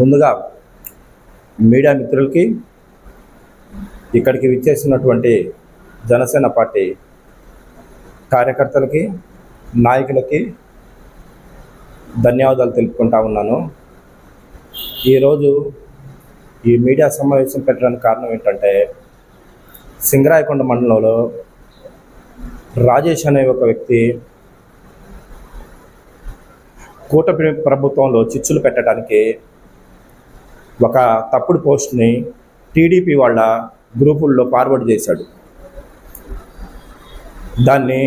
ముందుగా మీడియా మిత్రులకి ఇక్కడికి విచ్చేసినటువంటి జనసేన పార్టీ కార్యకర్తలకి నాయకులకి ధన్యవాదాలు తెలుపుకుంటా ఉన్నాను. ఈరోజు ఈ మీడియా సమావేశం పెట్టడానికి కారణం ఏంటంటే సింగరాయకొండ మండలంలో రాజేష్ అనే ఒక వ్యక్తి కూటమి ప్రభుత్వంలో చిచ్చులు పెట్టడానికి ఒక తప్పుడు పోస్ట్ని టీడీపీ వాళ్ళ గ్రూపుల్లో ఫార్వర్డ్ చేశాడు. దాన్ని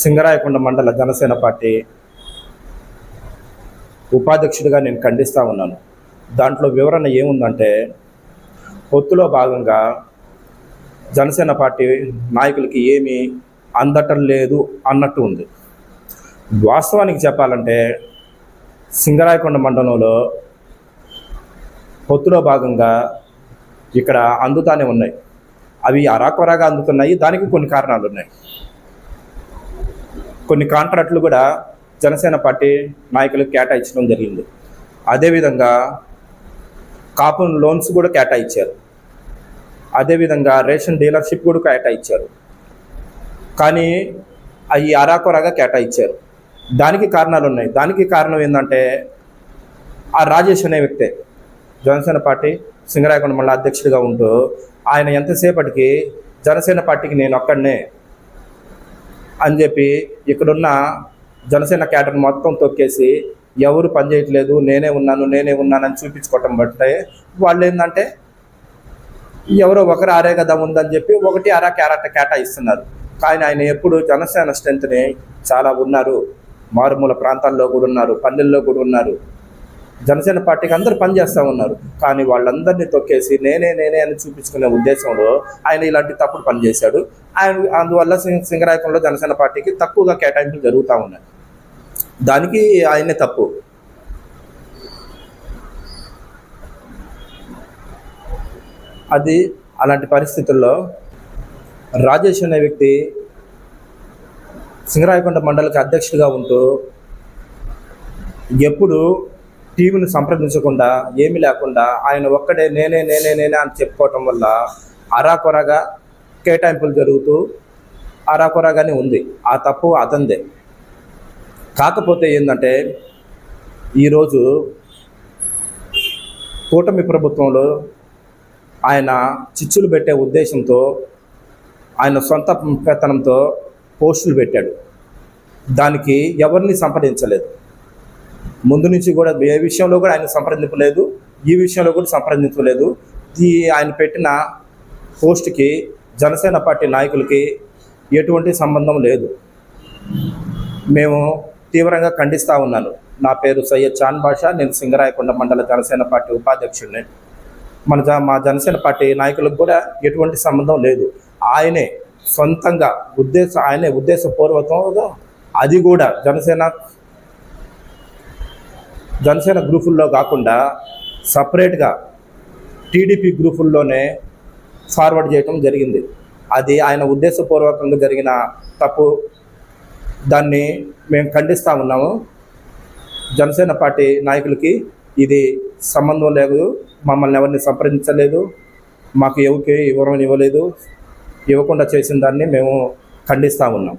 సింగరాయకొండ మండల జనసేన పార్టీ ఉపాధ్యక్షుడిగా నేను ఖండిస్తూ ఉన్నాను. దాంట్లో వివరణ ఏముందంటే పొత్తులో భాగంగా జనసేన పార్టీ నాయకులకి ఏమీ అందటం లేదు అన్నట్టు ఉంది. వాస్తవానికి చెప్పాలంటే సింగరాయకొండ మండలంలో పొత్తులో భాగంగా ఇక్కడ అందుతానే ఉన్నాయి. అవి అరాకొరాగా అందుతున్నాయి. దానికి కొన్ని కారణాలు ఉన్నాయి కొన్ని కాంట్రాక్టులు కూడా జనసేన పార్టీ నాయకులకు కేటాయించడం జరిగింది. అదేవిధంగా కాపు లోన్స్ కూడా కేటాయించారు. అదేవిధంగా రేషన్ డీలర్షిప్ కూడా కేటాయించారు. కానీ అవి అరాకొరాగా కేటాయించారు. దానికి కారణాలు ఉన్నాయి దానికి కారణం ఏంటంటే ఆ రాజేష్ అనే వ్యక్తే జనసేన పార్టీ సింగరాయకొండ మండల అధ్యక్షుడిగా ఉంటూ ఆయన ఎంతసేపటికి జనసేన పార్టీకి నేను ఒక్కడనే అని చెప్పి ఇక్కడున్న జనసేన క్యాటర్ మొత్తం తొక్కేసి ఎవరు పనిచేయట్లేదు నేనే ఉన్నాను నేనే ఉన్నానని చూపించుకోవటం బట్టే వాళ్ళు ఏంటంటే ఎవరో ఒకరు ఆరే కదా ఉందని చెప్పి ఒకటి అరా క్యారెట్ కేటాయిస్తున్నారు. కానీ ఆయన ఎప్పుడు జనసేన స్ట్రెంత్ని చాలా ఉన్నారు. మారుమూల ప్రాంతాల్లో కూడా ఉన్నారు పల్లెల్లో కూడా ఉన్నారు. జనసేన పార్టీకి అందరూ పనిచేస్తూ ఉన్నారు. కానీ వాళ్ళందరినీ తొక్కేసి నేనే నేనే అని చూపించుకునే ఉద్దేశంలో ఆయన ఇలాంటి తప్పుడు పని చేశాడు. ఆయన అందువల్ల సింగరాయకంలో జనసేన పార్టీకి తక్కువగా కేటాయింపులు జరుగుతూ ఉన్నాయి. దానికి ఆయనే తప్పు. అది అలాంటి పరిస్థితుల్లో రాజేష్ అనే వ్యక్తి సింగరాయకొండ మండలికి అధ్యక్షుడిగా ఉంటూ ఎప్పుడు టీవీని సంప్రదించకుండా ఏమీ లేకుండా ఆయన ఒక్కడే నేనే నేనే నేనే అని చెప్పుకోవటం వల్ల అరాకొరగా కేటాయింపులు జరుగుతూ అరాకొరగానే ఉంది. ఆ తప్పు అతందే కాకపోతే ఏంటంటే ఈరోజు కూటమి ప్రభుత్వంలో ఆయన చిచ్చులు పెట్టే ఉద్దేశంతో ఆయన సొంత పెత్తనంతో పోస్టులు పెట్టాడు. దానికి ఎవరిని సంప్రదించలేదు. ముందు నుంచి కూడా ఏ విషయంలో కూడా ఆయన సంప్రదింపలేదు ఈ విషయంలో కూడా సంప్రదించలేదు ఈ ఆయన పెట్టిన పోస్ట్కి జనసేన పార్టీ నాయకులకి ఎటువంటి సంబంధం లేదు. మేము తీవ్రంగా ఖండిస్తూ ఉన్నాను. నా పేరు సయ్యద్ చాన్ బాషా నేను సింగరాయకొండ మండల జనసేన పార్టీ ఉపాధ్యక్షుడిని. మన జ మా జనసేన పార్టీ నాయకులకు కూడా ఎటువంటి సంబంధం లేదు. ఆయనే సొంతంగా ఉద్దేశ ఆయనే ఉద్దేశపూర్వకంగా అది కూడా జనసేన జనసేన గ్రూపుల్లో కాకుండా సపరేట్గా టీడీపీ గ్రూపుల్లోనే ఫార్వర్డ్ చేయటం జరిగింది. అది ఆయన ఉద్దేశపూర్వకంగా జరిగిన తప్పు. దాన్ని మేము ఖండిస్తూ ఉన్నాము. జనసేన పార్టీ నాయకులకి ఇది సంబంధం లేదు. మమ్మల్ని ఎవరిని సంప్రదించలేదు. మాకు ఎవరికి వివరం ఇవ్వలేదు. ఇవ్వకుండా చేసిన దాన్ని మేము ఖండిస్తూ ఉన్నాం.